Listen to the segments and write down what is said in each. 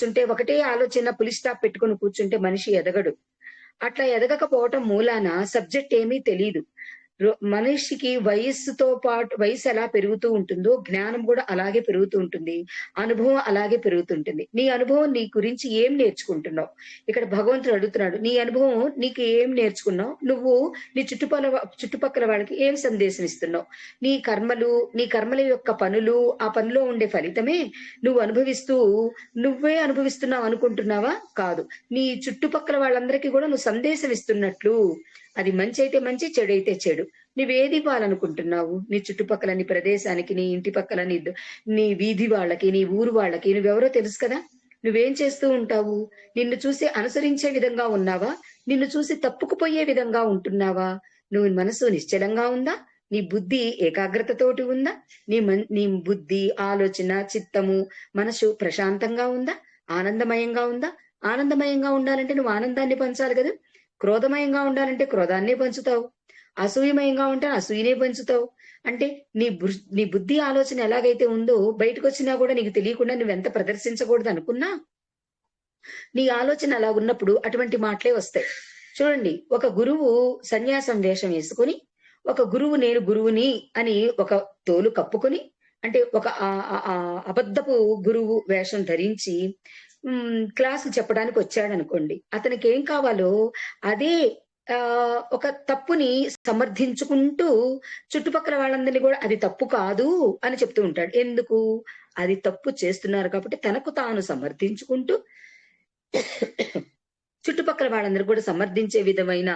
కూర్చుంటే ఒకటే ఆలోచన పులి స్టాప్ పెట్టుకుని కూర్చుంటే మనిషి ఎదగడు. అట్లా ఎదగకపోవటం మూలాన సబ్జెక్ట్ ఏమీ తెలియదు మనిషికి వయస్సుతో పాటు వయసు ఎలా పెరుగుతూ ఉంటుందో జ్ఞానం కూడా అలాగే పెరుగుతూ ఉంటుంది. అనుభవం అలాగే పెరుగుతుంటుంది. నీ అనుభవం నీ గురించి ఏం నేర్చుకుంటున్నావు? ఇక్కడ భగవంతుడు అడుగుతున్నాడు నీ అనుభవం నీకు ఏం నేర్చుకున్నావు? నువ్వు నీ చుట్టుపక్కల చుట్టుపక్కల వాళ్ళకి ఏం సందేశం ఇస్తున్నావు? నీ కర్మలు నీ కర్మల యొక్క పనులు ఆ పనిలో ఉండే ఫలితమే నువ్వు అనుభవిస్తూ నువ్వే అనుభవిస్తున్నావు అనుకుంటున్నావా? కాదు. నీ చుట్టుపక్కల వాళ్ళందరికీ కూడా నువ్వు సందేశం ఇస్తున్నట్లు అది మంచి అయితే మంచి చెడు అయితే చెడు. నువ్వేది ఇవ్వాలనుకుంటున్నావు నీ చుట్టుపక్కల నీ ప్రదేశానికి నీ ఇంటి పక్కల నీ నీ వీధి వాళ్ళకి నీ ఊరు వాళ్ళకి నువ్వెవరో తెలుసు కదా? నువ్వేం చేస్తూ ఉంటావు? నిన్ను చూసి అనుసరించే విధంగా ఉన్నావా? నిన్ను చూసి తప్పుకుపోయే విధంగా ఉంటున్నావా? నువ్వు మనసు నిశ్చలంగా ఉందా? నీ బుద్ధి ఏకాగ్రతతోటి ఉందా? నీ మన్ నీ బుద్ధి ఆలోచన చిత్తము మనసు ప్రశాంతంగా ఉందా? ఆనందమయంగా ఉందా? ఆనందమయంగా ఉండాలంటే నువ్వు ఆనందాన్ని పంచాలి కదా? క్రోధమయంగా ఉండాలంటే క్రోధాన్నే పంచుతావు. అసూయమయంగా ఉంటే అసూయనే పంచుతావు. అంటే నీ బు- నీ బుద్ధి ఆలోచన ఎలాగైతే ఉందో బయటకు వచ్చినా కూడా నీకు తెలియకుండా నువ్వెంత ప్రదర్శించకూడదు అనుకున్నా నీ ఆలోచన అలా ఉన్నప్పుడు అటువంటి మాటలే వస్తాయి. చూడండి ఒక గురువు సన్యాసం వేషం వేసుకొని ఒక గురువు నేను గురువుని అని ఒక తోలు కప్పుకొని అంటే ఒక ఆ- ఆ- అబద్ధపు గురువు వేషం ధరించి క్లాసు చెప్పడానికి వచ్చాడు అనుకోండి అతనికి ఏం కావాలో అదే ఆ ఒక తప్పుని సమర్థించుకుంటూ చుట్టుపక్కల వాళ్ళందరినీ కూడా అది తప్పు కాదు అని చెప్తూ ఉంటాడు. ఎందుకు? అది తప్పు చేస్తున్నారు కాబట్టి తనకు తాను సమర్థించుకుంటూ చుట్టుపక్కల వాళ్ళందరూ కూడా సమర్థించే విధమైన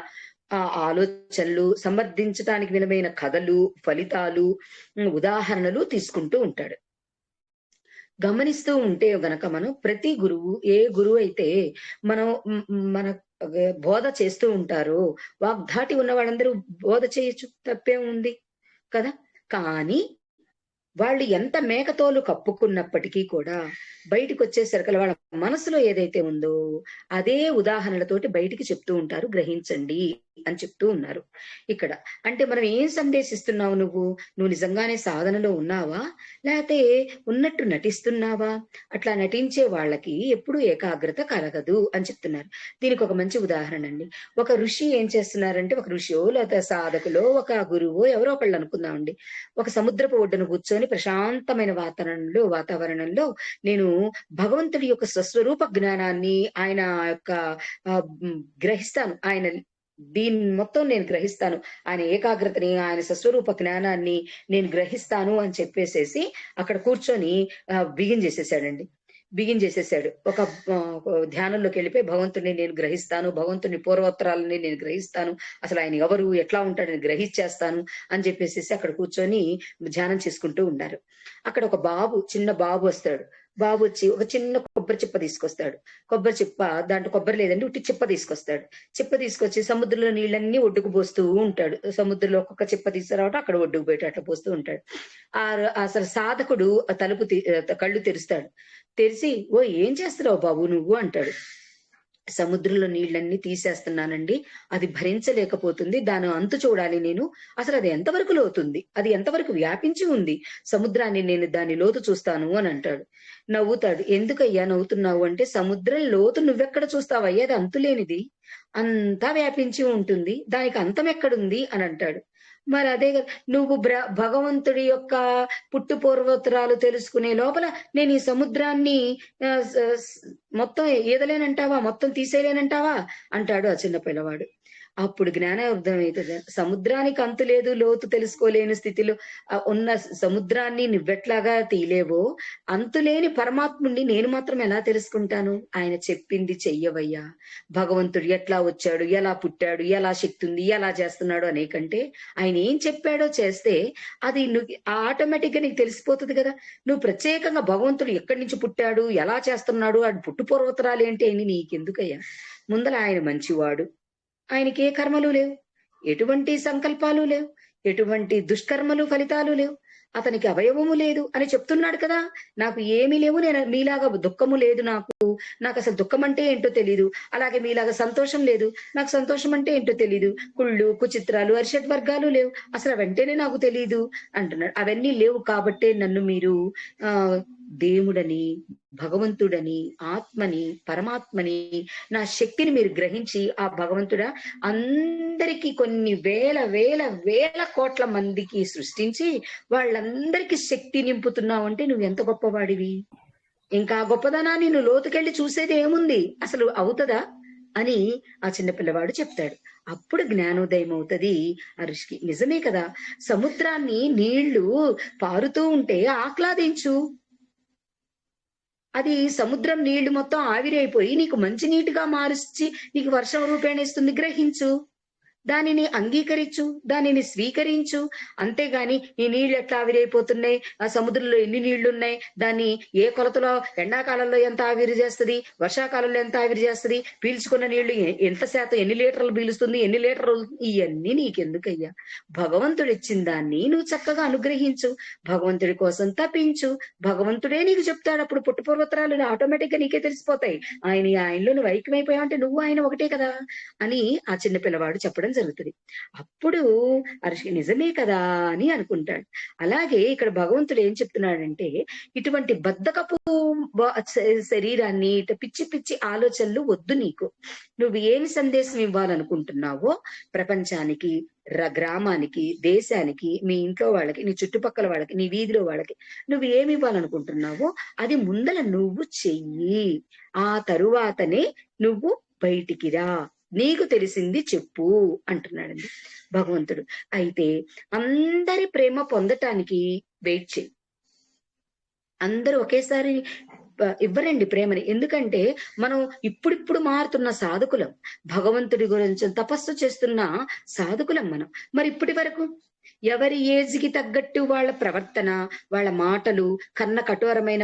ఆ ఆలోచనలు సమర్థించడానికి విధమైన కథలు ఫలితాలు ఉదాహరణలు తీసుకుంటూ ఉంటాడు. గమనిస్తూ ఉంటే గనక మనం ప్రతి గురువు ఏ గురువు అయితే మనం మన బోధ చేస్తూ ఉంటారో వాగ్ధాటి ఉన్న వాళ్ళందరూ బోధ చేయొచ్చు తప్పే ఉంది కదా? కానీ వాళ్ళు ఎంత మేకతోలు కప్పుకున్నప్పటికీ కూడా బయటికి వచ్చేసరికి వాళ్ళ మనసులో ఏదైతే ఉందో అదే ఉదాహరణలతోటి బయటికి చెప్తూ ఉంటారు గ్రహించండి. అని చెప్తూ ఉన్నారు. ఇక్కడ అంటే మనం ఏం సందేశిస్తున్నావు నువ్వు? నువ్వు నిజంగానే సాధనలో ఉన్నావా? లేకపోతే ఉన్నట్టు నటిస్తున్నావా? అట్లా నటించే వాళ్ళకి ఎప్పుడు ఏకాగ్రత కలగదు అని చెప్తున్నారు. దీనికి ఒక మంచి ఉదాహరణ అండి. ఒక ఋషి ఏం చేస్తున్నారంటే ఒక ఋషియో లేకపోతే సాధకులో ఒక గురువో ఎవరో ఒకళ్ళు అనుకుందామండి ఒక సముద్రపు ఒడ్డున కూర్చొని ప్రశాంతమైన వాతావరణంలో వాతావరణంలో నేను భగవంతుడి యొక్క స్వస్వరూప జ్ఞానాన్ని ఆయన యొక్క గ్రహిస్తాను. ఆయన దీన్ని మొత్తం నేను గ్రహిస్తాను. ఆయన ఏకాగ్రతని ఆయన సస్వరూప జ్ఞానాన్ని నేను గ్రహిస్తాను అని చెప్పేసేసి అక్కడ కూర్చొని బిగిన్ చేసేసాడండి. బిగిన్ చేసేసాడు. ఒక ఒక ధ్యానంలోకి వెళ్ళిపోయి భగవంతుడిని నేను గ్రహిస్తాను భగవంతుని పూర్వోత్తరాలని నేను గ్రహిస్తాను అసలు ఆయన ఎవరు ఎట్లా ఉంటాడని గ్రహించేస్తాను అని చెప్పేసి అక్కడ కూర్చొని ధ్యానం చేసుకుంటూ ఉన్నారు. అక్కడ ఒక బాబు చిన్న బాబు వస్తాడు. బాబు వచ్చి ఒక చిన్న కొబ్బరి చిప్ప తీసుకొస్తాడు. కొబ్బరి చిప్ప దాంట్లో కొబ్బరి లేదండి ఉట్టి చిప్ప తీసుకొస్తాడు. చిప్ప తీసుకొచ్చి సముద్రంలో నీళ్ళన్నీ ఒడ్డుకు పోస్తూ ఉంటాడు. సముద్రంలో ఒక్కొక్క చిప్ప తీసుకురావటం అక్కడ ఒడ్డుకు పోయేట అట్లా పోస్తూ ఉంటాడు. ఆ అసలు సాధకుడు తలుపు కళ్ళు తెరుస్తాడు. తెరిచి ఓ ఏం చేస్తున్నావు బాబు నువ్వు? అంటాడు. సముద్రంలో నీళ్ళన్నీ తీసేస్తున్నానండి. అది భరించలేకపోతుంది. దాని అంతు చూడాలి నేను. అసలు అది ఎంతవరకు లోతుంది? అది ఎంతవరకు వ్యాపించి ఉంది? సముద్రాన్ని నేను దాని లోతు చూస్తాను అని అంటాడు. నవ్వుతాడు. ఎందుకయ్యా నవ్వుతున్నావు అంటే సముద్రం లోతు నువ్వెక్కడ చూస్తావయ్యా? అది అంతులేనిది. అంతా వ్యాపించి ఉంటుంది. దానికి అంతం ఎక్కడుంది? అని అంటాడు. మరి అదే కదా నువ్వు బ్ర భగవంతుడి యొక్క పుట్టు పూర్వోత్తరాలు తెలుసుకునే లోపల నేను ఈ సముద్రాన్ని మొత్తం ఈదలేనంటావా మొత్తం తీసేయలేనంటావా? అంటాడు ఆ చిన్న పిల్లవాడు. అప్పుడు జ్ఞానార్థం అవుతుంది సముద్రానికి అంతు లేదు లోతు తెలుసుకోలేని స్థితిలో ఉన్న సముద్రాన్ని నువ్వెట్లాగా తీలేవో అంతులేని పరమాత్ముడిని నేను మాత్రం ఎలా తెలుసుకుంటాను? ఆయన చెప్పింది చెయ్యవయ్యా. భగవంతుడు ఎట్లా వచ్చాడు ఎలా పుట్టాడు ఎలా శక్తి ఉంది ఎలా చేస్తున్నాడు అనే కంటే ఆయన ఏం చెప్పాడో చేస్తే అది నువ్వు ఆటోమేటిక్గా నీకు తెలిసిపోతుంది కదా. నువ్వు ప్రత్యేకంగా భగవంతుడు ఎక్కడి నుంచి పుట్టాడు ఎలా చేస్తున్నాడు ఆ పుట్టు పూర్వోత్తరాలు ఏంటి అని నీకెందుకయ్యా? ముందర ఆయన మంచివాడు. ఆయనకి ఏ కర్మలు లేవు? ఎటువంటి సంకల్పాలు లేవు? ఎటువంటి దుష్కర్మలు ఫలితాలు లేవు? అతనికి అవయవము లేదు అని చెప్తున్నాడు కదా. నాకు ఏమీ లేవు నేను మీలాగా దుఃఖము లేదు నాకు. నాకు అసలు దుఃఖం అంటే ఏంటో తెలియదు అలాగే మీలాగా సంతోషం లేదు. నాకు సంతోషం అంటే ఏంటో తెలియదు కుళ్ళు కుచిత్రాలు అరిషడ్ వర్గాలు లేవు. అసలు వెంటనే నాకు తెలియదు అంటున్నాడు. అవన్నీ లేవు కాబట్టే నన్ను మీరు ఆ దేవుడని భగవంతుడని ఆత్మని పరమాత్మని నా శక్తిని మీరు గ్రహించి ఆ భగవంతుడా అందరికీ కొన్ని వేల వేల వేల కోట్ల మందికి సృష్టించి వాళ్ళందరికీ శక్తి నింపుతున్నావు అంటే నువ్వు ఎంత గొప్పవాడివి? ఇంకా ఆ గొప్పదనాన్ని నువ్వు లోతుకెళ్ళి చూసేది ఏముంది? అసలు అవుతుందా? అని ఆ చిన్నపిల్లవాడు చెప్తాడు. అప్పుడు జ్ఞానోదయం అవుతుంది. ఆ ఋషికి నిజమే కదా సముద్రాన్ని నీళ్ళు పారుతూ ఉంటే ఆహ్లాదించు. అది సముద్రం నీళ్ళు మొత్తం ఆవిరైపోయి నీకు మంచి నీటిగా మారుచి నీకు వర్షం రూపేణ ఇస్తుంది గ్రహించు. దానిని అంగీకరించు దానిని స్వీకరించు. అంతేగాని ఈ నీళ్ళు ఎట్లా ఆవిరైపోతున్నాయి? ఆ సముద్రంలో ఎన్ని నీళ్ళున్నాయి? దాన్ని ఏ కొలతలో ఎండాకాలంలో ఎంత ఆవిరి చేస్తుంది? వర్షాకాలంలో ఎంత ఆవిరి చేస్తుంది? పీల్చుకున్న నీళ్ళు ఎంత శాతం ఎన్ని లీటర్లు పీలుస్తుంది? ఎన్ని లీటర్లు ఇవన్నీ నీకెందుకయ్యా? భగవంతుడు ఇచ్చిన దాన్ని నువ్వు చక్కగా అనుగ్రహించు. భగవంతుడి కోసం తప్పించు భగవంతుడే నీకు చెప్తాడు. అప్పుడు పుట్టుపూర్వతరాలు ఆటోమేటిక్గా నీకే తెలిసిపోతాయి. ఆయన ఆయనలో నువ్వు ఐక్యమైపోయావు అంటే నువ్వు ఆయన ఒకటే కదా? అని ఆ చిన్న పిల్లవాడు చెప్పడం జరుగుతుంది. అప్పుడు అర్షి నిజమే కదా అని అనుకుంటాడు. అలాగే ఇక్కడ భగవంతుడు ఏం చెప్తున్నాడంటే ఇటువంటి బద్ధకపు శరీరాన్ని ఇటు పిచ్చి పిచ్చి ఆలోచనలు వద్దు నీకు. నువ్వు ఏమి సందేశం ఇవ్వాలనుకుంటున్నావో ప్రపంచానికి ర- గ్రామానికి దేశానికి మీ ఇంట్లో వాళ్ళకి నీ చుట్టుపక్కల వాళ్ళకి నీ వీధిలో వాళ్ళకి నువ్వు ఏమి ఇవ్వాలనుకుంటున్నావో అది ముందల నువ్వు చెయ్యి. ఆ తరువాతనే నువ్వు బయటికి రా. నీకు తెలిసింది చెప్పు అంటున్నాడండి భగవంతుడు. అయితే అందరి ప్రేమ పొందటానికి వెయిట్ చేయి. అందరూ ఒకేసారి ఇవ్వరండి ప్రేమని. ఎందుకంటే మనం ఇప్పుడిప్పుడు మారుతున్న సాధకులం. భగవంతుడి గురించి తపస్సు చేస్తున్న సాధకులం మనం. మరి ఇప్పటి వరకు ఎవరి ఏజ్కి తగ్గట్టు వాళ్ళ ప్రవర్తన వాళ్ళ మాటలు కన్న కఠోరమైన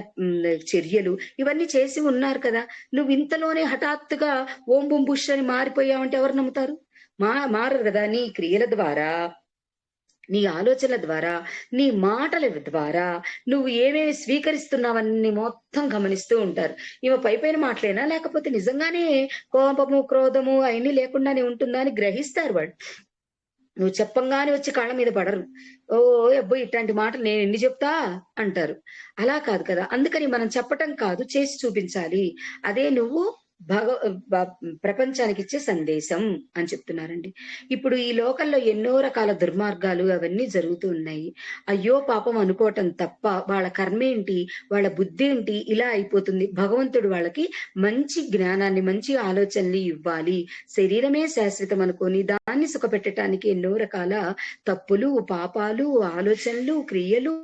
చర్యలు ఇవన్నీ చేసి ఉన్నారు కదా. నువ్వు ఇంతలోనే హఠాత్తుగా ఓం బుం బుష్ అని మారిపోయావంటే ఎవరు నమ్ముతారు? మా మారరు కదా నీ క్రియల ద్వారా నీ ఆలోచనల ద్వారా నీ మాటల ద్వారా. నువ్వు ఏమేమి స్వీకరిస్తున్నావన్నీ మొత్తం గమనిస్తూ ఉంటారు. ఇవి పై పైన మాటలేనా లేకపోతే నిజంగానే కోపము క్రోధము అవన్నీ లేకుండానే ఉంటుందా అని గ్రహిస్తారు వాడు నువ్వు చెప్పంగానే వచ్చి కాళ్ళ మీద పడరు. ఓ అబ్బో ఇట్లాంటి మాటలు నేను ఎన్ని చెప్తా? అంటారు. అలా కాదు కదా. అందుకని మనం చెప్పటం కాదు చేసి చూపించాలి. అదే నువ్వు భగ ప్రపంచానికి ఇచ్చే సందేశం అని చెప్తున్నారండి. ఇప్పుడు ఈ లోకల్లో ఎన్నో రకాల దుర్మార్గాలు అవన్నీ జరుగుతూ ఉన్నాయి. అయ్యో పాపం అనుకోవటం తప్ప వాళ్ళ కర్మ ఏంటి? వాళ్ళ బుద్ధి ఏంటి? ఇలా అయిపోతుంది. భగవంతుడు వాళ్ళకి మంచి జ్ఞానాన్ని మంచి ఆలోచనలు ఇవ్వాలి. శరీరమే శాశ్వతం అనుకొని దాన్ని సుఖపెట్టడానికి ఎన్నో రకాల తప్పులు పాపాలు ఆలోచనలు క్రియలు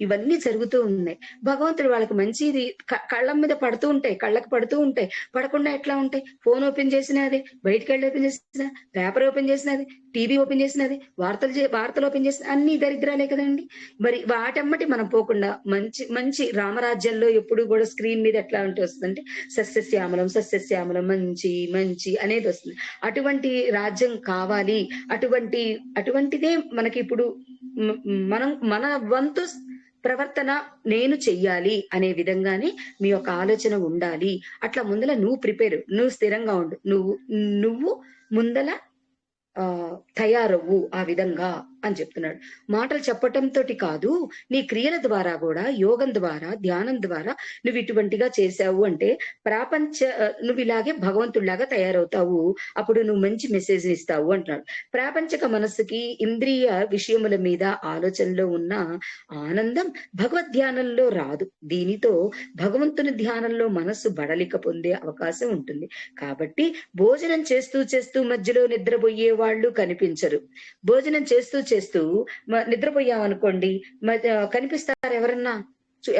ఇవన్నీ జరుగుతూ ఉన్నాయి. భగవంతుడు వాళ్ళకి మంచిది కళ్ళ మీద పడుతూ ఉంటాయి కళ్ళకు పడుతూ ఉంటాయి. పడకుండా ఎట్లా ఉంటాయి? ఫోన్ ఓపెన్ చేసినది బయటికి వెళ్ళి ఓపెన్ చేసిన పేపర్ ఓపెన్ చేసినది టీవీ ఓపెన్ చేసినది వార్తలు చే- వార్తలు ఓపెన్ చేసిన అన్ని దరిద్రాలే కదండి. మరి వాటమ్మటి మనం పోకుండా మంచి మంచి రామరాజ్యంలో ఎప్పుడు కూడా స్క్రీన్ మీద ఎట్లా ఉంటే వస్తుందంటే సస్యశ్యామలం సస్యశ్యామలం మంచి మంచి అనేది వస్తుంది. అటువంటి రాజ్యం కావాలి. అటువంటి అటువంటిదే మనకి ఇప్పుడు మనం మన వంతు ప్రవర్తన నేను చెయ్యాలి అనే విధంగానే మీ యొక్క ఆలోచన ఉండాలి. అట్లా ముందల నువ్వు ప్రిపేర్ నువ్వు స్థిరంగా ఉండు. నువ్వు నువ్వు ముందల ఆ తయారవ్వు ఆ విధంగా. అని చెప్తున్నాడు. మాటలు చెప్పటంతో కాదు నీ క్రియల ద్వారా కూడా యోగం ద్వారా ధ్యానం ద్వారా నువ్వు ఇటువంటిగా చేశావు అంటే ప్రాపంచ నువ్వు ఇలాగే భగవంతుడిలాగా తయారవుతావు. అప్పుడు నువ్వు మంచి మెసేజ్ ఇస్తావు అంటున్నాడు. ప్రాపంచక మనస్సుకి ఇంద్రియ విషయముల మీద ఆలోచనలో ఉన్న ఆనందం భగవద్ ధ్యానంలో రాదు. దీనితో భగవంతుని ధ్యానంలో మనస్సు బడలిక పొందే అవకాశం ఉంటుంది. కాబట్టి భోజనం చేస్తూ చేస్తూ మధ్యలో నిద్రపోయే వాళ్ళు కనిపించరు. భోజనం చేస్తూ చేస్తూ నిద్రపోయామనుకోండి కనిపిస్తారు ఎవరన్నా.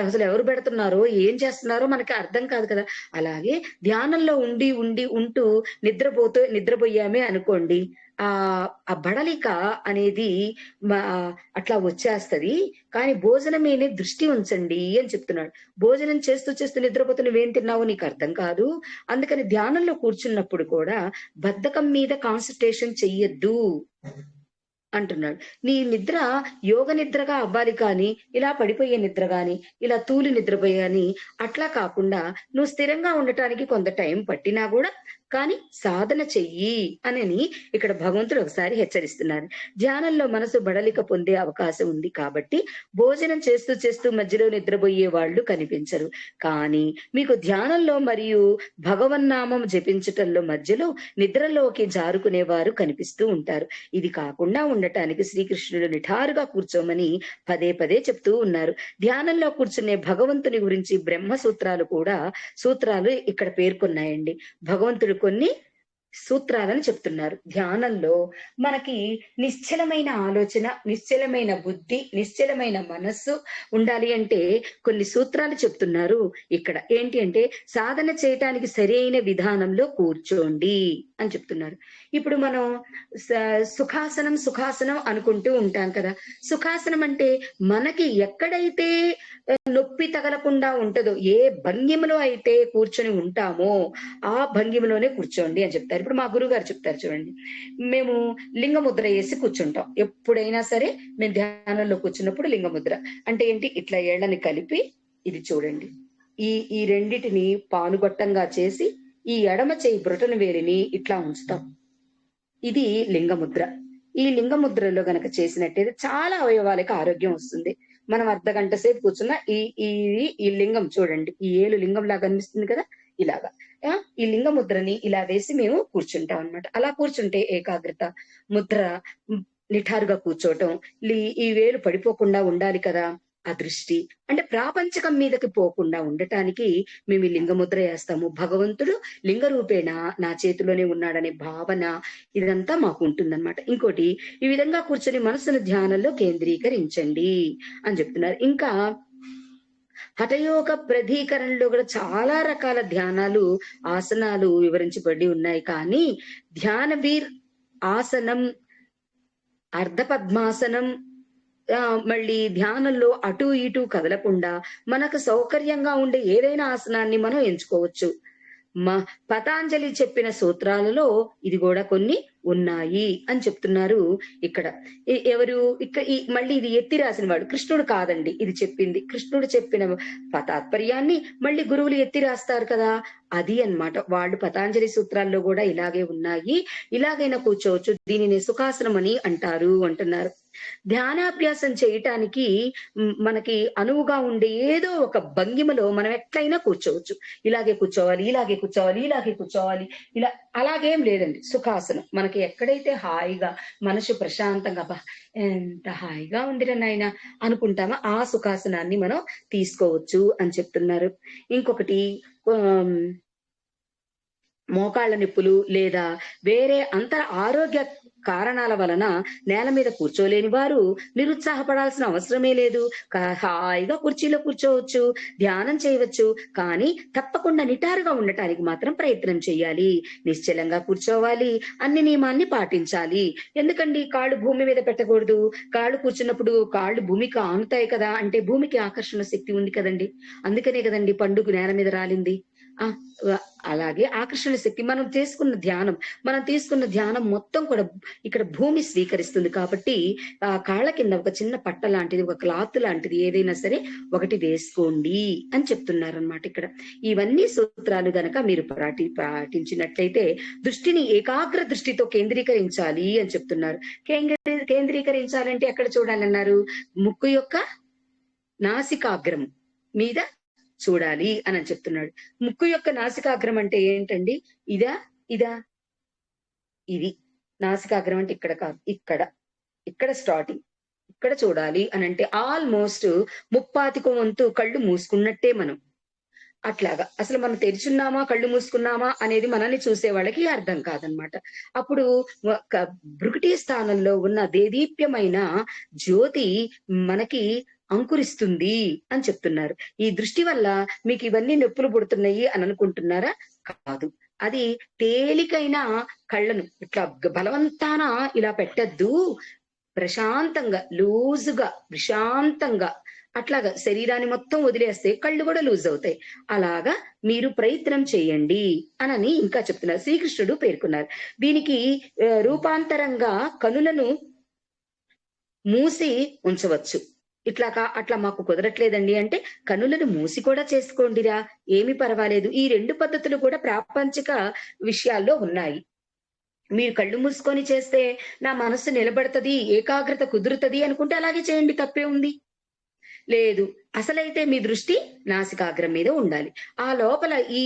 అసలు ఎవరు పెడుతున్నారో ఏం చేస్తున్నారో మనకి అర్థం కాదు కదా. అలాగే ధ్యానంలో ఉండి ఉండి ఉంటూ నిద్రపోతూ నిద్రపోయామే అనుకోండి ఆ ఆ బడలిక అనేది మా అట్లా వచ్చేస్తది. కానీ భోజనం దృష్టి ఉంచండి అని చెప్తున్నాడు. భోజనం చేస్తూ చేస్తూ నిద్రపోతూ నువ్వేం తిన్నావో నీకు అర్థం కాదు. అందుకని ధ్యానంలో కూర్చున్నప్పుడు కూడా బద్ధకం మీద కాన్సన్ట్రేషన్ చెయ్యొద్దు. అంటున్నాడు. నీ నిద్ర యోగ నిద్రగా అవ్వాలి కానీ ఇలా పడిపోయే నిద్ర గాని ఇలా తూలి నిద్రపోయే గాని అట్లా కాకుండా నువ్వు స్థిరంగా ఉండటానికి కొంత టైం పట్టినా కూడా కానీ సాధన చెయ్యి అని ఇక్కడ భగవంతుడు ఒకసారి హెచ్చరిస్తున్నారు. ధ్యానంలో మనసు బడలిక పొందే అవకాశం ఉంది కాబట్టి భోజనం చేస్తూ చేస్తూ మధ్యలో నిద్రపోయే వాళ్ళు కనిపించరు. కానీ మీకు ధ్యానంలో మరియు భగవన్నామం జపించటంలో మధ్యలో నిద్రలోకి జారుకునేవారు కనిపిస్తూ ఉంటారు. ఇది కాకుండా ఉండటానికి శ్రీకృష్ణుడు నిఠారుగా కూర్చోమని పదే పదే చెప్తూ ఉన్నారు. ధ్యానంలో కూర్చునే భగవంతుని గురించి బ్రహ్మ సూత్రాలు కూడా సూత్రాలు ఇక్కడ పేర్కొన్నాయండి. భగవంతుడు కొన్ని సూత్రాలను చెప్తున్నారు. ధ్యానంలో మనకి నిశ్చలమైన ఆలోచన నిశ్చలమైన బుద్ధి నిశ్చలమైన మనస్సు ఉండాలి అంటే కొన్ని సూత్రాలు చెప్తున్నారు ఇక్కడ. ఏంటి అంటే సాధన చేయటానికి సరైన విధానంలో కూర్చోండి అని చెప్తున్నారు. ఇప్పుడు మనం స- సుఖాసనం సుఖాసనం అనుకుంటూ ఉంటాం కదా. సుఖాసనం అంటే మనకి ఎక్కడైతే నొప్పి తగలకుండా ఉంటుందో ఏ భంగిమలో అయితే కూర్చొని ఉంటామో ఆ భంగిమలోనే కూర్చోండి అని చెప్తారు. ఇప్పుడు మా గురువు గారు చెప్తారు చూడండి. మేము లింగముద్ర వేసి కూర్చుంటాం. ఎప్పుడైనా సరే మేము ధ్యానంలో కూర్చున్నప్పుడు లింగముద్ర. అంటే ఏంటి? ఇట్లా ఏళ్ళని కలిపి ఇది చూడండి. ఈ ఈ రెండిటిని పానుగొట్టంగా చేసి ఈ ఎడమ చేయి బ్రొటన వేలిని ఇట్లా ఉంచుతాం. ఇది లింగముద్ర. ఈ లింగముద్రలో గనక చేసినట్టయితే చాలా అవయవాలకు ఆరోగ్యం వస్తుంది. మనం అర్ధ గంట సేపు కూర్చున్న ఈ ఈ ఈ లింగం చూడండి. ఈ ఏలు లింగం లాగా కనిపిస్తుంది కదా? ఇలాగా. ఈ లింగ ముద్రని ఇలా వేసి మేము కూర్చుంటాం అన్నమాట. అలా కూర్చుంటే ఏకాగ్రత ముద్ర నిఠారుగా కూర్చోవటం లీ- ఈ వేలు పడిపోకుండా ఉండాలి కదా? ఆ దృష్టి. అంటే ప్రాపంచకం మీదకి పోకుండా ఉండటానికి మేము లింగముద్ర వేస్తాము. భగవంతుడు లింగ రూపేణ నా చేతిలోనే ఉన్నాడనే భావన ఇదంతా మాకు ఉంటుందన్నమాట. ఇంకోటి ఈ విధంగా కూర్చొని మనసును ధ్యానంలో కేంద్రీకరించండి అని చెప్తున్నారు. ఇంకా హఠయోగ ప్రధీకరణలో కూడా చాలా రకాల ధ్యానాలు ఆసనాలు వివరించబడి ఉన్నాయి. కానీ ధ్యాన వీర్ ఆసనం అర్ధ పద్మాసనం మళ్ళీ ధ్యానంలో అటు ఇటు కదలకుండా మనకు సౌకర్యంగా ఉండే ఏదైనా ఆసనాన్ని మనం ఎంచుకోవచ్చు. మా పతాంజలి చెప్పిన సూత్రాలలో ఇది కూడా కొన్ని ఉన్నాయి అని చెప్తున్నారు ఇక్కడ. ఎవరు? ఇక్కడ ఈ మళ్ళీ ఇది ఎత్తి రాసిన వాడు. కృష్ణుడు కాదండి ఇది చెప్పింది. కృష్ణుడు చెప్పిన తాత్పర్యాన్ని మళ్ళీ గురువులు ఎత్తి రాస్తారు కదా. అది అన్నమాట. వాళ్ళు పతాంజలి సూత్రాల్లో కూడా ఇలాగే ఉన్నాయి. ఇలాగైనా కూర్చోవచ్చు. దీనిని సుఖాసనం అని అంటారు అంటున్నారు. ధ్యానాభ్యాసం చేయటానికి మనకి అనువుగా ఉండే ఏదో ఒక భంగిమలో మనం ఎట్లయినా కూర్చోవచ్చు. ఇలాగే కూర్చోవాలి ఇలాగే కూర్చోవాలి ఇలాగే కూర్చోవాలి. ఇలా అలాగేం లేదండి. సుఖాసనం. మనకి ఎక్కడైతే హాయిగా మనసు ప్రశాంతంగా ఎంత హాయిగా ఉందిరా నాయన అనుకుంటామో ఆ సుఖాసనాన్ని మనం తీసుకోవచ్చు అని చెప్తున్నారు. ఇంకొకటి మోకాళ్ళ నొప్పులు లేదా వేరే అంతర ఆరోగ్య కారణాల వలన నేల మీద కూర్చోలేని వారు నిరుత్సాహపడాల్సిన అవసరమే లేదు. హాయిగా కుర్చీలో కూర్చోవచ్చు ధ్యానం చేయవచ్చు కానీ తప్పకుండా నిటారుగా ఉండటానికి మాత్రం ప్రయత్నం చేయాలి. నిశ్చలంగా కూర్చోవాలి అన్ని నియమాన్ని పాటించాలి. ఎందుకండి కాళ్ళు భూమి మీద పెట్టకూడదు? కాళ్ళు కూర్చున్నప్పుడు కాళ్ళు భూమికి ఆనుతాయి కదా అంటే భూమికి ఆకర్షణ శక్తి ఉంది కదండి. అందుకనే కదండి పండుగ నేల మీద రాలింది. అలాగే ఆకర్షణ శక్తి. మనం తీసుకున్న ధ్యానం మనం తీసుకున్న ధ్యానం మొత్తం కూడా ఇక్కడ భూమి స్వీకరిస్తుంది కాబట్టి ఆ కాళ్ళ కింద ఒక చిన్న పట్ట లాంటిది ఒక క్లాత్ లాంటిది ఏదైనా సరే ఒకటి వేసుకోండి అని చెప్తున్నారు అనమాట ఇక్కడ. ఇవన్నీ సూత్రాలు గనక మీరు పాటి పాటించినట్లయితే దృష్టిని ఏకాగ్ర దృష్టితో కేంద్రీకరించాలి అని చెప్తున్నారు. కేంద్రీ కేంద్రీకరించాలంటే ఎక్కడ చూడాలన్నారు? ముక్కు యొక్క నాసికాగ్రం మీద చూడాలి అని చెప్తున్నాడు. ముక్కు యొక్క నాసికాగ్రం అంటే ఏంటండి? ఇదా ఇదా? ఇది. నాసికాగ్రం అంటే ఇక్కడ కాదు ఇక్కడ. ఇక్కడ స్టార్టింగ్ ఇక్కడ చూడాలి అని అంటే ఆల్మోస్ట్ ముప్పాతిక వంతు కళ్ళు మూసుకున్నట్టే మనం. అట్లాగా. అసలు మనం తెరిచున్నామా కళ్ళు మూసుకున్నామా అనేది మనల్ని చూసే వాళ్ళకి అర్థం కాదనమాట. అప్పుడు ఒక స్థానంలో ఉన్న దేదీప్యమైన జ్యోతి మనకి అంకురిస్తుంది అని చెప్తున్నారు. ఈ దృష్టి వల్ల మీకు ఇవన్నీ నొప్పులు పుడుతున్నాయి అని అనుకుంటున్నారా? కాదు. అది తేలికైన కళ్ళను ఇట్లా బలవంతాన ఇలా పెట్టద్దు. ప్రశాంతంగా లూజుగా ప్రశాంతంగా అట్లాగా శరీరాన్ని మొత్తం వదిలేస్తే కళ్ళు కూడా లూజ్ అవుతాయి. అలాగా మీరు ప్రయత్నం చేయండి అనని ఇంకా చెప్తున్నారు. శ్రీకృష్ణుడు పేర్కొన్నారు. దీనికి రూపాంతరంగా కనులను మూసి ఉంచవచ్చు. ఇట్లా అట్లా మాకు కుదరట్లేదండి. అంటే కనులను మూసి కూడా చేసుకోండిరా. ఏమి పర్వాలేదు. ఈ రెండు పద్ధతులు కూడా ప్రాపంచిక విషయాల్లో ఉన్నాయి. మీరు కళ్ళు మూసుకొని చేస్తే నా మనసు నిలబడుతుంది ఏకాగ్రత కుదురుతుంది అనుకుంటే అలాగే చేయండి. తప్పే ఉంది. లేదు. అసలైతే మీ దృష్టి నాసికాగ్రం మీద ఉండాలి. ఆ లోపల ఈ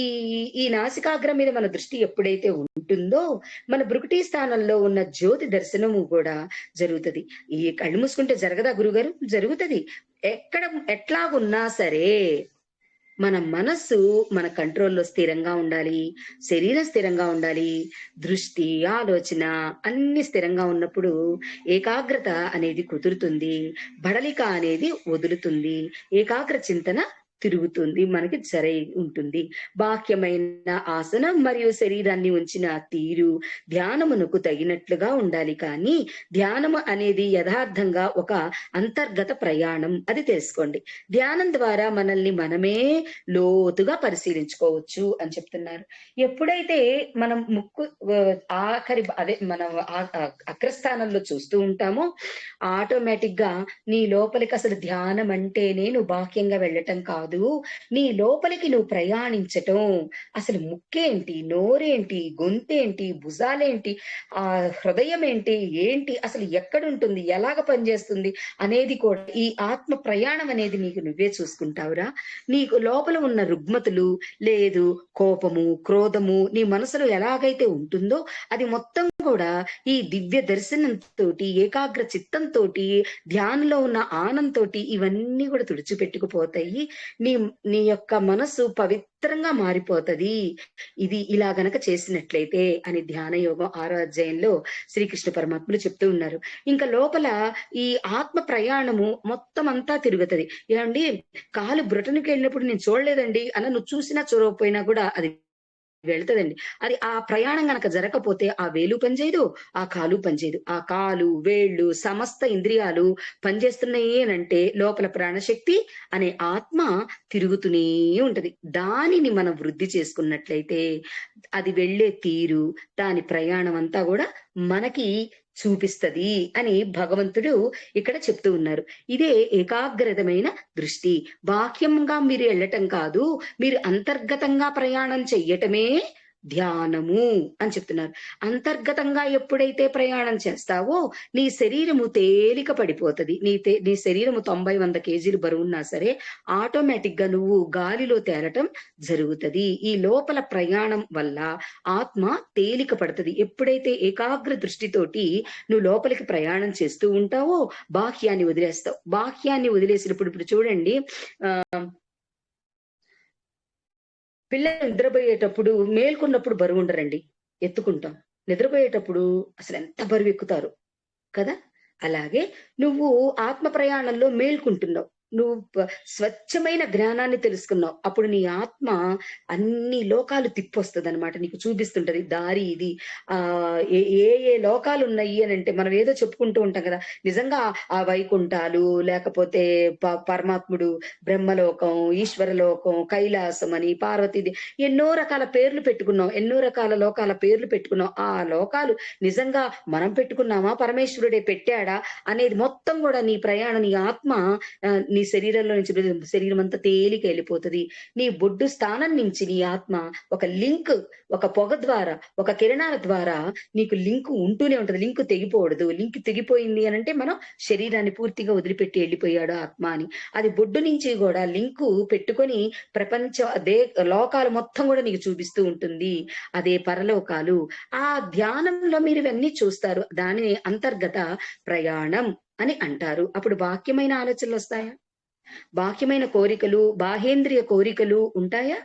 ఈ నాసికాగ్రం మీద మన దృష్టి ఎప్పుడైతే ఉంటుందో మన బ్రుకుటి స్థానంలో ఉన్న జ్యోతి దర్శనము కూడా జరుగుతుంది. ఈ కళ్ళు మూసుకుంటే జరగదా గురుగారు? జరుగుతుంది. ఎక్కడ ఎట్లాగున్నా సరే మన మనస్సు మన కంట్రోల్లో స్థిరంగా ఉండాలి శరీరం స్థిరంగా ఉండాలి దృష్టి ఆలోచన అన్ని స్థిరంగా ఉన్నప్పుడు ఏకాగ్రత అనేది కుదురుతుంది బడలిక అనేది వదులుతుంది ఏకాగ్ర చింతన తిరుగుతుంది మనకి సరై ఉంటుంది. బాహ్యమైన ఆసనం మరియు శరీరాన్ని ఉంచిన తీరు ధ్యానమునకు తగినట్లుగా ఉండాలి. కానీ ధ్యానము అనేది యథార్థంగా ఒక అంతర్గత ప్రయాణం. అది తెలుసుకోండి. ధ్యానం ద్వారా మనల్ని మనమే లోతుగా పరిశీలించుకోవచ్చు అని చెప్తున్నారు. ఎప్పుడైతే మనం ముక్కు ఆఖరి అదే మనం అగ్రస్థానంలో చూస్తూ ఉంటామో ఆటోమేటిక్గా నీ లోపలికి అసలు ధ్యానం అంటే నేను బాహ్యంగా వెళ్ళటం కాదు. కాదు. నీ లోపలికి నువ్వు ప్రయాణించటం. అసలు ముక్కేంటి? నోరేంటి? గొంతేంటి? భుజాలేంటి? ఆ హృదయం ఏంటి? ఏంటి అసలు ఎక్కడుంటుంది? ఎలాగ పనిచేస్తుంది? అనేది కూడా ఈ ఆత్మ ప్రయాణం అనేది నీకు నువ్వే చూసుకుంటావురా. నీకు లోపల ఉన్న రుగ్మతులు లేదు కోపము క్రోధము నీ మనసులో ఎలాగైతే ఉంటుందో అది మొత్తం కూడా ఈ దివ్య దర్శనంతో ఏకాగ్ర చిత్తంతో ధ్యానంలో ఉన్న ఆనందంతో ఇవన్నీ కూడా తుడిచిపెట్టుకుపోతాయి. నీ నీ యొక్క మనసు పవిత్రంగా మారిపోతది. ఇది ఇలా గనక చేసినట్లయితే అని ధ్యాన యోగం ఆరో అధ్యాయంలో శ్రీకృష్ణ పరమాత్ములు చెప్తూ ఉన్నారు. ఇంకా లోపల ఈ ఆత్మ ప్రయాణము మొత్తం అంతా తిరుగుతుంది. ఏమండి? కాలు బ్రటనికి వెళ్ళినప్పుడు నేను చూడలేదండి. అన్న నువ్వు చూసినా చూడకపోయినా కూడా అది వెళ్తదండి. అది ఆ ప్రయాణం గనక జరగకపోతే ఆ వేలు పనిచేయదు ఆ కాలు పనిచేయదు. ఆ కాలు వేళ్ళు సమస్త ఇంద్రియాలు పనిచేస్తున్నాయి అంటే లోపల ప్రాణశక్తి అనే ఆత్మ తిరుగుతూనే ఉంటది. దానిని మనం వృద్ధి చేసుకున్నట్లయితే అది వెళ్ళే తీరు దాని ప్రయాణం అంతా కూడా మనకి చూపిస్తది అని భగవంతుడు ఇక్కడ చెప్తూ ఉన్నారు. ఇదే ఏకాగ్రతమైన దృష్టి. బాహ్యంగా మీరు వెళ్ళటం కాదు మీరు అంతర్గతంగా ప్రయాణం చెయ్యటమే ధ్యానము అని చెప్తున్నారు. అంతర్గతంగా ఎప్పుడైతే ప్రయాణం చేస్తావో నీ శరీరము తేలిక పడిపోతుంది. నీ తే నీ శరీరము తొంభై వంద కేజీలు బరువున్నా సరే ఆటోమేటిక్గా నువ్వు గాలిలో తేలటం జరుగుతుంది. ఈ లోపల ప్రయాణం వల్ల ఆత్మ తేలిక పడుతుంది. ఎప్పుడైతే ఏకాగ్ర దృష్టితోటి నువ్వు లోపలికి ప్రయాణం చేస్తూ ఉంటావో బాహ్యాన్ని వదిలేస్తావు. బాహ్యాన్ని వదిలేసినప్పుడు ఇప్పుడు చూడండి ఆ పిల్లలు నిద్రపోయేటప్పుడు మేల్కొన్నప్పుడు బరువు ఉండరండి. ఎత్తుకుంటాం. నిద్రపోయేటప్పుడు అసలు ఎంత బరువు ఎక్కుతారు? కదా? అలాగే నువ్వు ఆత్మ ప్రయాణంలో మేల్కుంటున్నావు. నువ్వు స్వచ్ఛమైన జ్ఞానాన్ని తెలుసుకున్నావు. అప్పుడు నీ ఆత్మ అన్ని లోకాలు తిప్పొస్తుంది అనమాట నీకు చూపిస్తుంటది దారి ఇది. ఆ ఏ ఏ లోకాలు ఉన్నాయి అని అంటే మనం ఏదో చెప్పుకుంటూ ఉంటాం కదా. నిజంగా ఆ వైకుంఠాలు లేకపోతే పరమాత్ముడు బ్రహ్మలోకం ఈశ్వరలోకం కైలాసం అని పార్వతీది ఎన్నో రకాల పేర్లు పెట్టుకున్నాం ఎన్నో రకాల లోకాల పేర్లు పెట్టుకున్నాం ఆ లోకాలు నిజంగా మనం పెట్టుకున్నామా? పరమేశ్వరుడే పెట్టాడా? అనేది మొత్తం కూడా నీ ప్రయాణం నీ ఆత్మ నీ నీ శరీరంలో నుంచి శరీరం అంతా తేలిక వెళ్ళిపోతుంది. నీ బొడ్డు స్థానం నుంచి నీ ఆత్మ ఒక లింక్ ఒక పొగ ద్వారా ఒక కిరణాల ద్వారా నీకు లింక్ ఉంటూనే ఉంటది. లింక్ తెగిపోవడదు లింక్ తెగిపోయింది అని అంటే మనం శరీరాన్ని పూర్తిగా వదిలిపెట్టి వెళ్ళిపోయాడు ఆత్మ అని. అది బొడ్డు నుంచి కూడా లింకు పెట్టుకొని ప్రపంచ అదే లోకాలు మొత్తం కూడా నీకు చూపిస్తూ ఉంటుంది. అదే పరలోకాలు. ఆ ధ్యానంలో మీరు ఇవన్నీ చూస్తారు. దాని అంతర్గత ప్రయాణం అని అంటారు. అప్పుడు వాక్యమైన ఆలోచనలు వస్తాయా? బాహ్యమైన కోరికలు బాహేంద్రియ కోరికలు ఉంటాయా?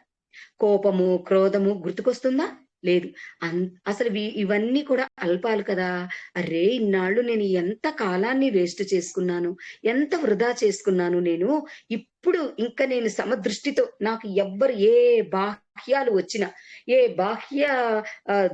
కోపము క్రోధము గుర్తుకొస్తుందా? లేదు. అన్ అసలు ఇవన్నీ కూడా అల్పాలు కదా. అరే ఇన్నాళ్ళు నేను ఎంత కాలాన్ని వేస్ట్ చేసుకున్నాను ఎంత వృధా చేసుకున్నాను నేను ఇప్పుడు ఇంకా నేను సమదృష్టితో నాకు ఎవ్వరు ఏ బాహ్యాలు వచ్చినా ఏ బాహ్య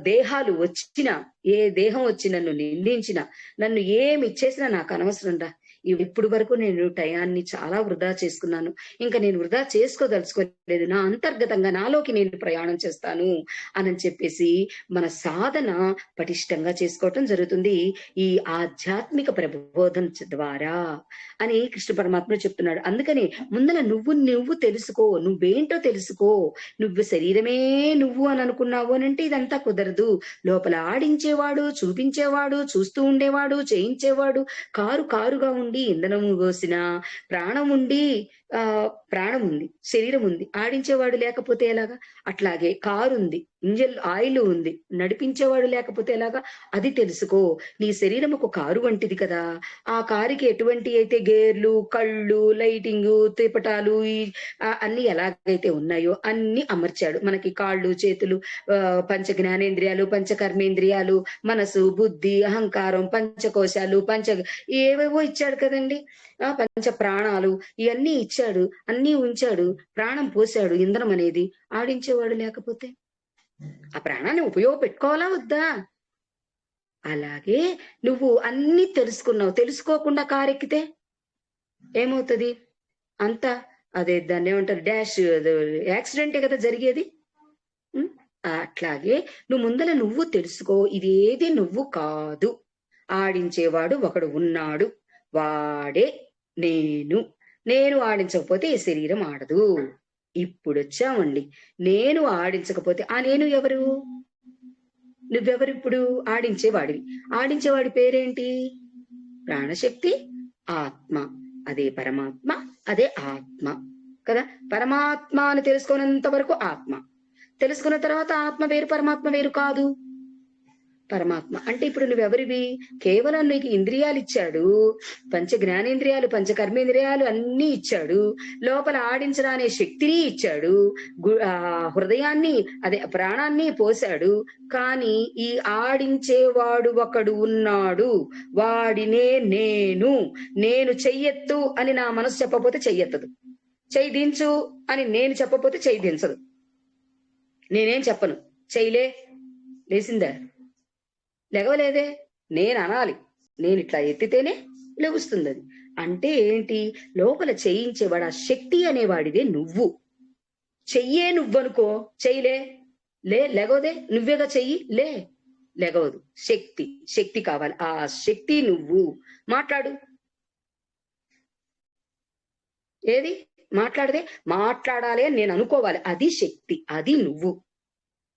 దేహాలు వచ్చినా ఏ దేహం వచ్చి నన్ను నిందించినా నన్ను ఏమి ఇచ్చేసినా నాకు అనవసరం రా ఇప్పుడు వరకు నేను టయాన్ని చాలా వృధా చేసుకున్నాను. ఇంకా నేను వృధా చేసుకోదలుచుకోలేదు. నా అంతర్గతంగా నాలోకి నేను ప్రయాణం చేస్తాను అని చెప్పేసి మన సాధన పటిష్టంగా చేసుకోవటం జరుగుతుంది. ఈ ఆధ్యాత్మిక ప్రబోధం ద్వారా అని కృష్ణ పరమాత్మ చెప్తున్నాడు. అందుకని ముందర నువ్వు నువ్వు తెలుసుకో నువ్వేంటో తెలుసుకో. నువ్వు శరీరమే నువ్వు అని అనుకున్నావు అని అంటే ఇదంతా కుదరదు. లోపల ఆడించేవాడు చూపించేవాడు చూస్తూ ఉండేవాడు చేయించేవాడు కారు కారుగా ఉండే ఇంధనము పోసిన ప్రాణం ఉండి ఆ ప్రాణం ఉంది శరీరం ఉంది ఆడించేవాడు లేకపోతే ఎలాగా? అట్లాగే కారు ఉంది ఇంజన్ ఆయిల్ ఉంది. నడిపించేవాడు లేకపోతే ఎలాగా? అది తెలుసుకో. నీ శరీరం ఒక కారు వంటిది కదా. ఆ కారుకి ఎటువంటి అయితే గేర్లు కళ్ళు లైటింగ్ తిపటాలు అన్ని ఎలాగైతే ఉన్నాయో అన్ని అమర్చాడు. మనకి కాళ్ళు చేతులు పంచ జ్ఞానేంద్రియాలు పంచ కర్మేంద్రియాలు మనసు బుద్ధి అహంకారం పంచకోశాలు పంచ ఏవేవో ఇచ్చాడు కదండి? ఆ పంచ ప్రాణాలు ఇవన్నీ ఇచ్చాడు అన్ని ఉంచాడు ప్రాణం పోసాడు ఇంధనం అనేది. ఆడించేవాడు లేకపోతే? ఆ ప్రాణాన్ని ఉపయోగపెట్టుకోవాలా వద్దా? అలాగే నువ్వు అన్ని తెలుసుకున్నావు. తెలుసుకోకుండా కారెక్కితే ఏమవుతుంది? అంతా అదే దాన్ని ఏమంటారు? డాష్ యాక్సిడెంటే కదా జరిగేది? అట్లాగే నువ్వు ముందర నువ్వు తెలుసుకో. ఇదేది నువ్వు కాదు. ఆడించేవాడు ఒకడు ఉన్నాడు. వాడే నేను. నేను ఆడించకపోతే ఈ శరీరం ఆడదు. ఇప్పుడు వచ్చామండి నేను ఆడించకపోతే ఆ నేను ఎవరు? నువ్వెవరు ఇప్పుడు ఆడించేవాడివి? ఆడించేవాడి పేరేంటి? ప్రాణశక్తి ఆత్మ. అదే పరమాత్మ అదే ఆత్మ. కదా? పరమాత్మ అని తెలుసుకున్నంత వరకు ఆత్మ. తెలుసుకున్న తర్వాత ఆత్మ వేరు పరమాత్మ వేరు కాదు. పరమాత్మ. అంటే ఇప్పుడు నువ్వెవరివి? కేవలం నీకు ఇంద్రియాలు ఇచ్చాడు పంచ జ్ఞానేంద్రియాలు పంచ కర్మేంద్రియాలు అన్ని ఇచ్చాడు. లోపల ఆడించడానే శక్తిని ఇచ్చాడు. హృదయాన్ని అదే ప్రాణాన్ని పోశాడు. కానీ ఈ ఆడించేవాడు ఒకడు ఉన్నాడు. వాడినే నేను. నేను చెయ్యెత్తు అని నా మనసు చెప్పపోతే చెయ్యెత్తదు. చెయ్యి దించు అని నేను చెప్పపోతే చెయ్యి దించదు. నేనేం చెప్పను. చెయ్యలే. లేసిందా లెగవలేదే నేను అనాలి నేను ఇట్లా ఎత్తితేనే లెగుస్తుంది అది అంటే ఏంటి? లోపల చేయించేవాడు ఆ శక్తి అనేవాడిదే నువ్వు. చెయ్యే నువ్వనుకో. చెయ్యలే. లే లెగవదే? నువ్వేగా చెయ్యి? లే. లెగవదు. శక్తి. శక్తి కావాలి. ఆ శక్తి నువ్వు. మాట్లాడు. ఏది? మాట్లాడదే? మాట్లాడాలి అని నేను అనుకోవాలి. అది శక్తి. అది నువ్వు.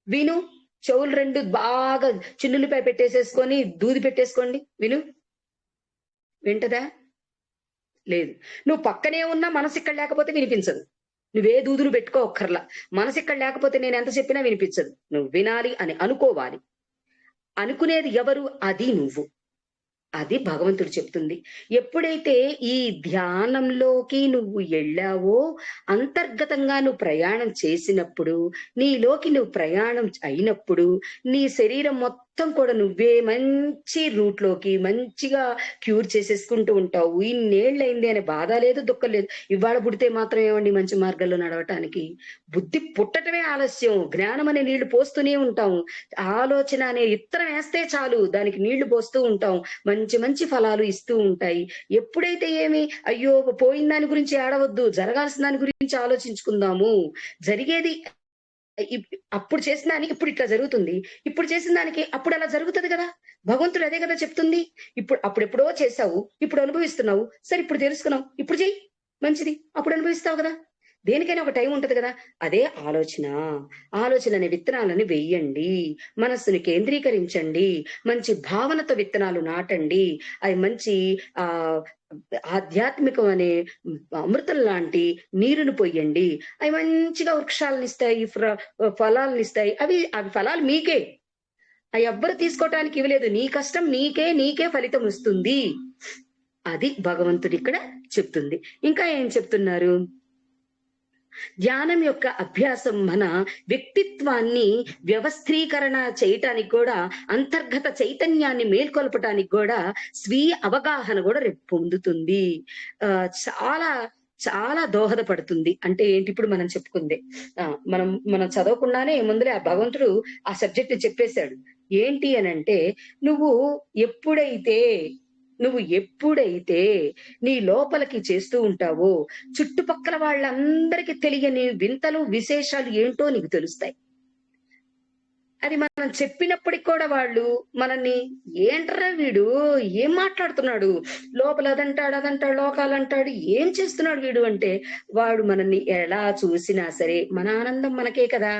విను. చెవులు రెండు బాగా చిల్లులపై పెట్టేసేసుకొని దూది పెట్టేసుకోండి. విను. వింటదా? లేదు. నువ్వు పక్కనే ఉన్నా మనసు ఇక్కడ లేకపోతే వినిపించదు. నువ్వే దూదులు పెట్టుకో ఒక్కర్లా. మనసు ఇక్కడ లేకపోతే నేను ఎంత చెప్పినా వినిపించదు. నువ్వు వినాలి అని అనుకోవాలి. అనుకునేది ఎవరు? అది నువ్వు. అది భగవంతుడు చెప్తుంది. ఎప్పుడైతే ఈ ధ్యానంలోకి నువ్వు వెళ్ళావో అంతర్గతంగా నువ్వు ప్రయాణం చేసినప్పుడు నీలోకి నువ్వు ప్రయాణం అయినప్పుడు నీ శరీరం మొత్తం మొత్తం కూడా నువ్వే మంచి రూట్లోకి మంచిగా క్యూర్ చేసేసుకుంటూ ఉంటావు. ఇన్నేళ్ళైంది అనే బాధ లేదు దుఃఖం లేదు. ఇవాళ పుడితే మాత్రం ఏమండి మంచి మార్గంలో నడవటానికి? బుద్ధి పుట్టటమే ఆలస్యం. జ్ఞానం అనే నీళ్ళు పోస్తూనే ఉంటాం. ఆలోచన అనే ఇత్తనం వేస్తే చాలు. దానికి నీళ్ళు పోస్తూ ఉంటాం. మంచి మంచి ఫలాలు ఇస్తూ ఉంటాయి. ఎప్పుడైతే ఏమి అయ్యో పోయిన దాని గురించి ఆడవద్దు జరగాల్సిన దాని గురించి ఆలోచించుకుందాము. జరిగేది అప్పుడు చేసిన దానికి ఇప్పుడు ఇట్లా జరుగుతుంది. ఇప్పుడు చేసిన దానికి అప్పుడు అలా జరుగుతుంది కదా. భగవంతుడు అదే కదా చెప్తుంది. ఇప్పుడు అప్పుడు ఎప్పుడో చేసావు ఇప్పుడు అనుభవిస్తున్నావు. సరే ఇప్పుడు తెలుసుకున్నావు. ఇప్పుడు చెయ్యి. మంచిది. అప్పుడు అనుభవిస్తావు కదా. దేనికైనా ఒక టైం ఉంటది కదా? అదే ఆలోచన. ఆలోచన అనే విత్తనాలను వెయ్యండి మనస్సుని కేంద్రీకరించండి. మంచి భావనతో విత్తనాలు నాటండి. అవి మంచి ఆ ఆధ్యాత్మికం అనే అమృతం లాంటి నీరును పొయ్యండి అవి మంచిగా వృక్షాలను ఇస్తాయి ఫలాలను ఇస్తాయి. అవి అవి ఫలాలు మీకే. అవి ఎవ్వరు తీసుకోవటానికి ఇవ్వలేదు. నీ కష్టం నీకే నీకే ఫలితం వస్తుంది. అది భగవంతుడు ఇక్కడ చెప్తుంది. ఇంకా ఏం చెప్తున్నారు? ధ్యానం యొక్క అభ్యాసం మన వ్యక్తిత్వాన్ని వ్యవస్థీకరణ చేయటానికి కూడా అంతర్గత చైతన్యాన్ని మేల్కొల్పటానికి కూడా స్వీయ అవగాహన కూడా రేపు పొందుతుంది. ఆ చాలా చాలా దోహదపడుతుంది. అంటే ఏంటి? ఇప్పుడు మనం చెప్పుకుందే ఆ మనం మనం చదవకుండానే ముందులే ఆ భగవంతుడు ఆ సబ్జెక్ట్ చెప్పేశాడు. ఏంటి అని అంటే నువ్వు ఎప్పుడైతే నువ్వు ఎప్పుడైతే నీ లోపలికి చేస్తూ ఉంటావో చుట్టుపక్కల వాళ్ళందరికీ తెలియని వింతలు విశేషాలు ఏంటో నీకు తెలుస్తాయి. అది మనం చెప్పినప్పటికి కూడా వాళ్ళు మనల్ని ఏంట్రా వీడు? ఏం మాట్లాడుతున్నాడు? లోపల అదంటాడు అదంటాడు లోకాలంటాడు ఏం చేస్తున్నాడు వీడు అంటే వాడు మనల్ని ఎలా చూసినా సరే మన ఆనందం మనకే కదా.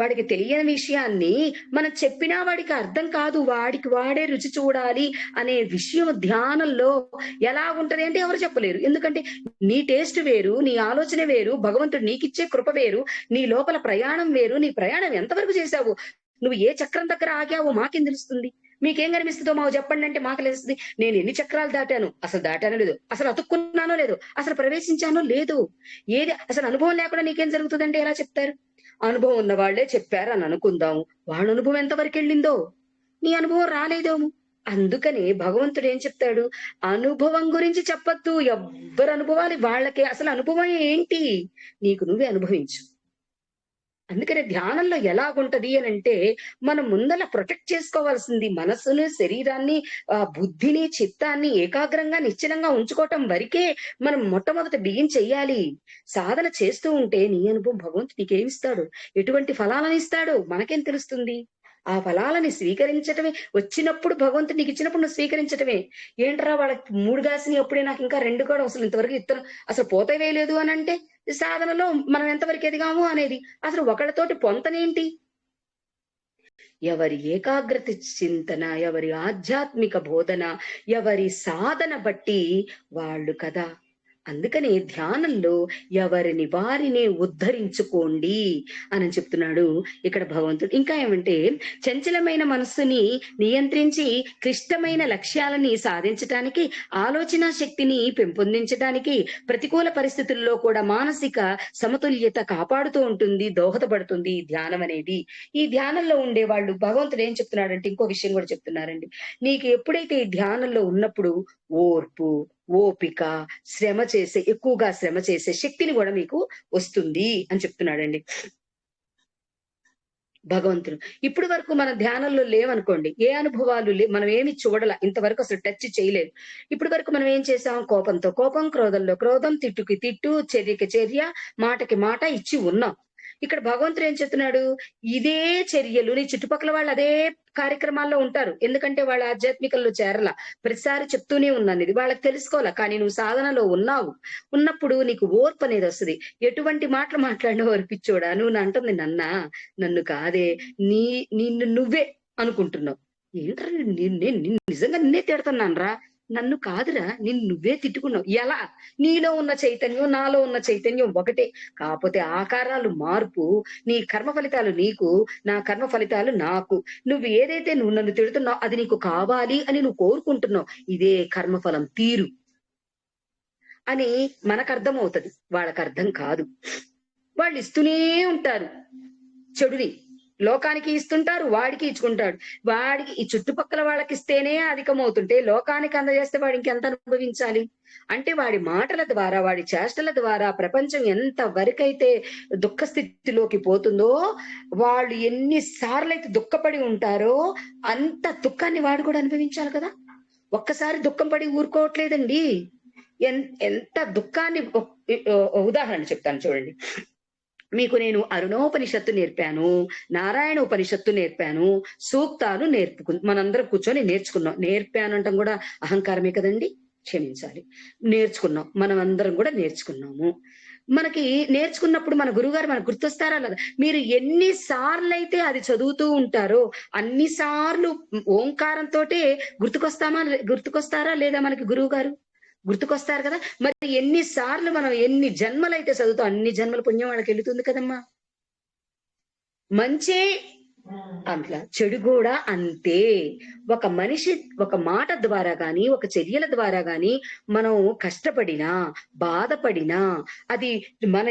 వాడికి తెలియని విషయాన్ని మనం చెప్పినా వాడికి అర్థం కాదు వాడికి వాడే రుచి చూడాలి అనే విషయం ధ్యానంలో ఎలా ఉంటది అంటే ఎవరు చెప్పలేరు. ఎందుకంటే నీ టేస్ట్ వేరు నీ ఆలోచన వేరు భగవంతుడు నీకిచ్చే కృప వేరు నీ లోపల ప్రయాణం వేరు నీ ప్రయాణం ఎంతవరకు చేశావు? నువ్వు ఏ చక్రం దగ్గర ఆగావో మాకేం తెలుస్తుంది? మీకేం కనిపిస్తుందో మాకు చెప్పండి అంటే మాకు తెలుస్తుంది. నేను ఎన్ని చక్రాలు దాటాను? అసలు దాటానో లేదు. అసలు అతుక్కున్నానో లేదు. అసలు ప్రవేశించానో లేదు. ఏది అసలు అనుభవం లేకుండా నీకేం జరుగుతుందంటే ఎలా చెప్తారు? అనుభవం ఉన్న వాళ్ళే చెప్పారు అని అనుకుందాము. వాళ్ళ అనుభవం ఎంతవరకు వెళ్ళిందో? నీ అనుభవం రాలేదేమో. అందుకని భగవంతుడు ఏం చెప్తాడు? అనుభవం గురించి చెప్పొద్దు. ఎవ్వరు అనుభవాలు? వాళ్ళకే. అసలు అనుభవం ఏంటి? నీకు నువ్వే అనుభవించు. అందుకనే ధ్యానంలో ఎలాగుంటది అని అంటే మనం ముందల ప్రొటెక్ట్ చేసుకోవాల్సింది మనస్సును శరీరాన్ని ఆ బుద్ధిని చిత్తాన్ని ఏకాగ్రంగా నిశ్చలంగా ఉంచుకోవటం వరకే మనం మొట్టమొదట బిగిన్ చెయ్యాలి. సాధన చేస్తూ ఉంటే నీ అనుభవం భగవంతుడు నీకేమిస్తాడు ఎటువంటి ఫలాలను ఇస్తాడు? మనకేం తెలుస్తుంది? ఆ ఫలాలని స్వీకరించటమే వచ్చినప్పుడు భగవంతుడు నీకు ఇచ్చినప్పుడు నువ్వు స్వీకరించటమే. ఏంట్రా వాళ్ళకి మూడు కాసిని అప్పుడే నాకు ఇంకా రెండు కూడా అసలు ఇంతవరకు ఇత్తనం అసలు పోతే వేయలేదు అని అంటే సాధనలో మనం ఎంతవరకు ఎదిగాము అనేది అసలు ఒకళ్ళతోటి పొంతనేంటి? ఎవరి ఏకాగ్రత చింతన ఎవరి ఆధ్యాత్మిక బోధన ఎవరి సాధన బట్టి వాళ్ళు కదా. అందుకనే ధ్యానంలో ఎవరిని వారిని ఉద్ధరించుకోండి అని చెప్తున్నాడు ఇక్కడ భగవంతుడు. ఇంకా ఏమంటే చంచలమైన మనస్సుని నియంత్రించి క్లిష్టమైన లక్ష్యాలని సాధించటానికి ఆలోచన శక్తిని పెంపొందించడానికి ప్రతికూల పరిస్థితుల్లో కూడా మానసిక సమతుల్యత కాపాడుతూ ఉంటుంది దోహదపడుతుంది ధ్యానం అనేది. ఈ ధ్యానంలో ఉండే వాళ్ళు భగవంతుడు ఏం చెప్తున్నాడంటే ఇంకో విషయం కూడా చెప్తున్నారండి. నీకు ఎప్పుడైతే ఈ ధ్యానంలో ఉన్నప్పుడు ఓర్పు ఓపిక శ్రమ చేసే ఎక్కువగా శ్రమ చేసే శక్తిని కూడా మీకు వస్తుంది అని చెప్తున్నాడండి. భగవంతుడు. ఇప్పుడు వరకు మన ధ్యానంలో లేవనుకోండి ఏ అనుభవాలు లే మనం ఏమి చూడాల ఇంతవరకు అసలు టచ్ చేయలేదు. ఇప్పుడు వరకు మనం ఏం చేసాం? కోపంతో కోపం క్రోధంలో క్రోధం తిట్టుకి తిట్టు చర్యకి చర్య మాటకి మాట ఇచ్చి ఉన్నాం. ఇక్కడ భగవంతుడు ఏం చెప్తున్నాడు ఇదే చర్యలు నీ చుట్టుపక్కల వాళ్ళు అదే కార్యక్రమాల్లో ఉంటారు. ఎందుకంటే వాళ్ళ ఆధ్యాత్మికల్లో చేరల. ప్రతిసారి చెప్తూనే ఉన్నాను. ఇది వాళ్ళకి తెలుసుకోవాలా. కానీ నువ్వు సాధనలో ఉన్నావు. ఉన్నప్పుడు నీకు ఓర్పు అనేది వస్తుంది. ఎటువంటి మాటలు మాట్లాడినా పిచ్చోడా? నువ్వు అంటుంది నన్నా నన్ను కాదే. నీ నిన్ను నువ్వే అనుకుంటున్నావు. ఏంట్రా నేను నిజంగా నిన్నే తిడుతున్నాను రా నన్ను కాదురా నిన్ను నువ్వే తిట్టుకున్నావు. ఎలా? నీలో ఉన్న చైతన్యం నాలో ఉన్న చైతన్యం ఒకటే. కాకపోతే ఆకారాలు మార్పు నీ కర్మ ఫలితాలు నీకు నా కర్మ ఫలితాలు నాకు. నువ్వు ఏదైతే నువ్వు నన్ను తిడుతున్నావు అది నీకు కావాలి అని నువ్వు కోరుకుంటున్నావు ఇదే కర్మఫలం తీరు అని మనకు అర్థమవుతుంది వాళ్ళకి అర్థం కాదు. వాళ్ళు ఇస్తూనే ఉంటారు. చెడుని లోకానికి ఇస్తుంటారు వాడికి ఇచ్చుకుంటాడు. వాడికి ఈ చుట్టుపక్కల వాళ్ళకి ఇస్తేనే అధికమవుతుంటే లోకానికి అందజేస్తే వాడు ఇంకెంత అనుభవించాలి? అంటే వాడి మాటల ద్వారా వాడి చేష్టల ద్వారా ప్రపంచం ఎంత వరకైతే దుఃఖ స్థితిలోకి పోతుందో వాళ్ళు ఎన్నిసార్లు అయితే దుఃఖపడి ఉంటారో అంత దుఃఖాన్ని వాడు కూడా అనుభవించాలి కదా? ఒక్కసారి దుఃఖం పడి ఊరుకోవట్లేదండి. ఎంత దుఃఖాన్ని ఉదాహరణ చెప్తాను చూడండి. మీకు నేను అరుణోపనిషత్తు నేర్పాను నారాయణ ఉపనిషత్తు నేర్పాను సూక్తాలు నేర్పుకు మనందరం కూర్చొని నేర్చుకున్నాం. నేర్పాను అంటాం కూడా అహంకారమే కదండి? క్షమించాలి. నేర్చుకున్నాం. మనం అందరం కూడా నేర్చుకున్నాము. మనకి నేర్చుకున్నప్పుడు మన గురుగారు మనకు గుర్తొస్తారా లేదా? మీరు ఎన్ని సార్లైతే అయితే అది చదువుతూ ఉంటారో అన్ని సార్లు ఓంకారంతో గుర్తుకొస్తామా గుర్తుకొస్తారా లేదా మనకి గురువు గారు గుర్తుకొస్తారు కదా? మరి ఎన్ని సార్లు మనం ఎన్ని జన్మలు అయితే చదువుతాం అన్ని జన్మల పుణ్యం వాళ్ళకి వెళుతుంది కదమ్మా? మంచి అట్లా చెడు కూడా అంతే. ఒక మనిషి ఒక మాట ద్వారా గాని ఒక చర్యల ద్వారా గాని మనం కష్టపడినా బాధపడినా అది మన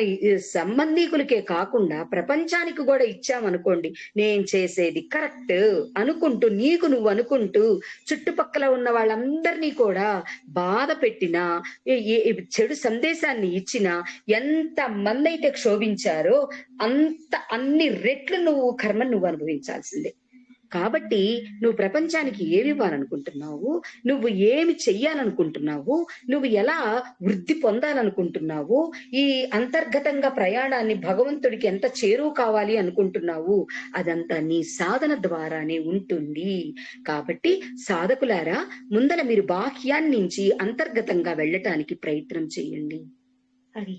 సంబంధీకులకే కాకుండా ప్రపంచానికి కూడా ఇచ్చామనుకోండి నేను చేసేది కరెక్ట్ అనుకుంటూ నీకు నువ్వు అనుకుంటూ చుట్టుపక్కల ఉన్న వాళ్ళందరినీ కూడా బాధ పెట్టినా చెడు సందేశాన్ని ఇచ్చినా ఎంత మంది అయితే క్షోభించారో అంత అన్ని రెట్లు నువ్వు కర్మ నువ్వు అనుభవించాల్సిందే. కాబట్టి నువ్వు ప్రపంచానికి ఏమి ఇవ్వాలనుకుంటున్నావు? నువ్వు ఏమి చెయ్యాలనుకుంటున్నావు? నువ్వు ఎలా వృద్ధి పొందాలనుకుంటున్నావు? ఈ అంతర్గతంగా ప్రయాణాన్ని భగవంతుడికి ఎంత చేరువు కావాలి అనుకుంటున్నావు? అదంతా నీ సాధన ద్వారానే ఉంటుంది. కాబట్టి సాధకులారా ముందర మీరు బాహ్యాన్నించి అంతర్గతంగా వెళ్ళటానికి ప్రయత్నం చేయండి. హరి